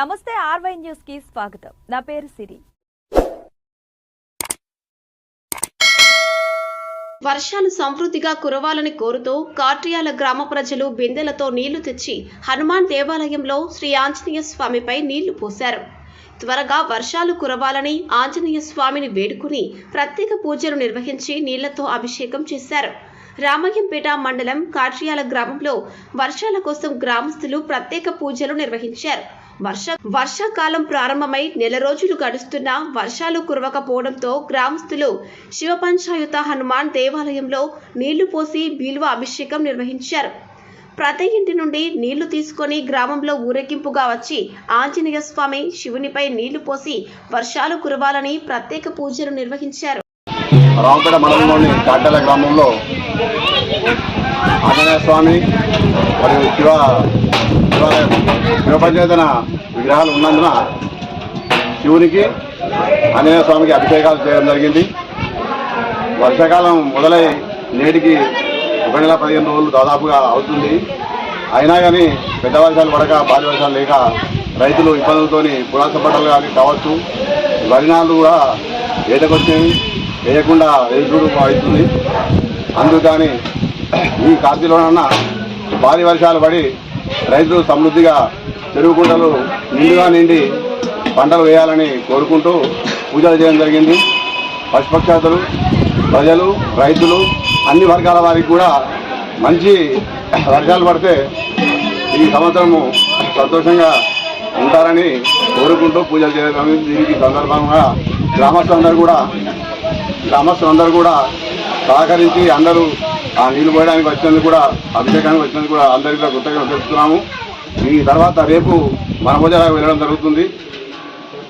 నమస్తే ఆర్వై న్యూస్కి స్వాగతం. నా పేరు సిరి. వర్షాలు సమృద్ధిగా కురవాలని కోరుతూ కాట్రియాల గ్రామ ప్రజలు బిందెలతో నీళ్ళు తెచ్చి హనుమాన్ దేవాలయంలో శ్రీ ఆంజనేయ స్వామిపై నీళ్ళు పోశారు. త్వరగా వర్షాలు కురవాలని ఆంజనేయ స్వామిని వేడుకుని ప్రత్యేక పూజలు నిర్వహించి నీళ్ళతో అభిషేకం చేశారు. రామయ్యంపేట మండలం కాట్రియాల గ్రామంలో వర్షాల కోసం గ్రామస్తులు ప్రత్యేక పూజలు నిర్వహించారు. వర్ష వర్షాకాలం ప్రారంభమై నెల రోజులు గడుస్తున్నా వర్షాలు కురవకపోవడంతో గ్రామస్తులు శివపంచాయుత హనుమాన్ దేవాలయంలో నీళ్ళు పోసి బీల్వ అభిషేకం నిర్వహించారు. ప్రతి ఇంటి నుండి నీళ్ళు తీసుకొని గ్రామంలో ఊరేగింపుగా వచ్చి ఆంజనేయ స్వామి శివునిపై నీళ్ళు పోసి వర్షాలు కురవాలని ప్రత్యేక పూజలు నిర్వహించారు. రామపేట మండలంలోని కాటల గ్రామంలో ఆంజనేయ స్వామి మరియు శివ శివాలయం శివపంచేతన విగ్రహాలు ఉన్నందున శివునికి ఆంజనేయ స్వామికి అభిషేకాలు చేయడం జరిగింది. వర్షాకాలం మొదలై నేటికి ఒక నెల పదిహేను రోజులు దాదాపుగా అవుతుంది. అయినా కానీ పెద్ద వర్షాలు పడక భారీ వర్షాలు లేక రైతులు ఇబ్బందులతోని పురాస పంటలు కానీ కావచ్చు. వరినాలు కూడా ఏటకొచ్చినాయి వేయకుండా రైతులు అవుతుంది అందుకని ఈ కార్తీలోనన్నా భారీ వర్షాలు పడి రైతులు సమృద్ధిగా చెరువు కుంటలు నిండుగా నిండి పంటలు వేయాలని కోరుకుంటూ పూజలు చేయడం జరిగింది. పశుపక్షాతులు ప్రజలు రైతులు అన్ని వర్గాల వారికి కూడా మంచి వర్షాలు పడితే ఈ సంవత్సరము సంతోషంగా ఉంటారని కోరుకుంటూ పూజలు చేయడం దీనికి సందర్భంగా గ్రామస్తులందరూ కూడా గ్రామస్తులందరూ కూడా సహకరించి అందరూ ఆ నీళ్ళు పోయడానికి వచ్చినందుకు కూడా అభిషేకానికి వచ్చినందుకు కూడా అందరికీ కృతజ్ఞత కృతజ్ఞతలు తెలుపుతున్నాము. ఈ తర్వాత రేపు వనభోజనాలకు వెళ్ళడం జరుగుతుంది.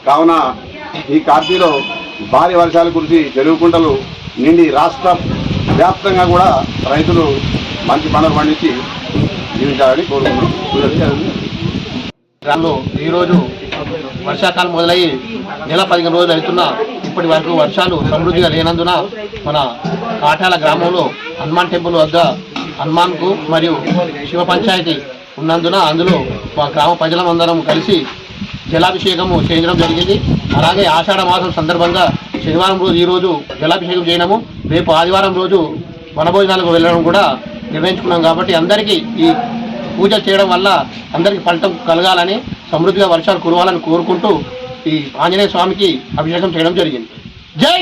కావున ఈ కార్తీలో భారీ వర్షాలు కురిసి చెరువు కుంటలు నిండి రాష్ట్ర వ్యాప్తంగా కూడా రైతులు మంచి పంటలు పండించి జీవించాలని కోరుకుంటున్నాం. గ్రామంలో ఈరోజు వర్షాకాలం మొదలయ్యి నెల పదిహేను రోజులు అవుతున్నా. ఇప్పటి వరకు వర్షాలు సమృద్ధిగా లేనందున మన కాటాల గ్రామంలో హనుమాన్ టెంపుల్ వద్ద హనుమాన్కు మరియు శివ పంచాయతీ ఉన్నందున అందులో మా గ్రామ ప్రజలందరం కలిసి జలాభిషేకము చేయడం జరిగింది. అలాగే ఆషాఢ మాసం సందర్భంగా శనివారం రోజు ఈరోజు జలాభిషేకం చేయడము రేపు ఆదివారం రోజు వనభోజనాలకు వెళ్ళడం కూడా నిర్ణయించుకున్నాం కాబట్టి అందరికీ ఈ పూజ చేయడం వల్ల అందరికీ ఫలితం కలగాలని సమృద్ధిగా వర్షాలు కురవాలని కోరుకుంటూ ఈ ఆంజనేయ స్వామికి అభిషేకం చేయడం జరిగింది. జై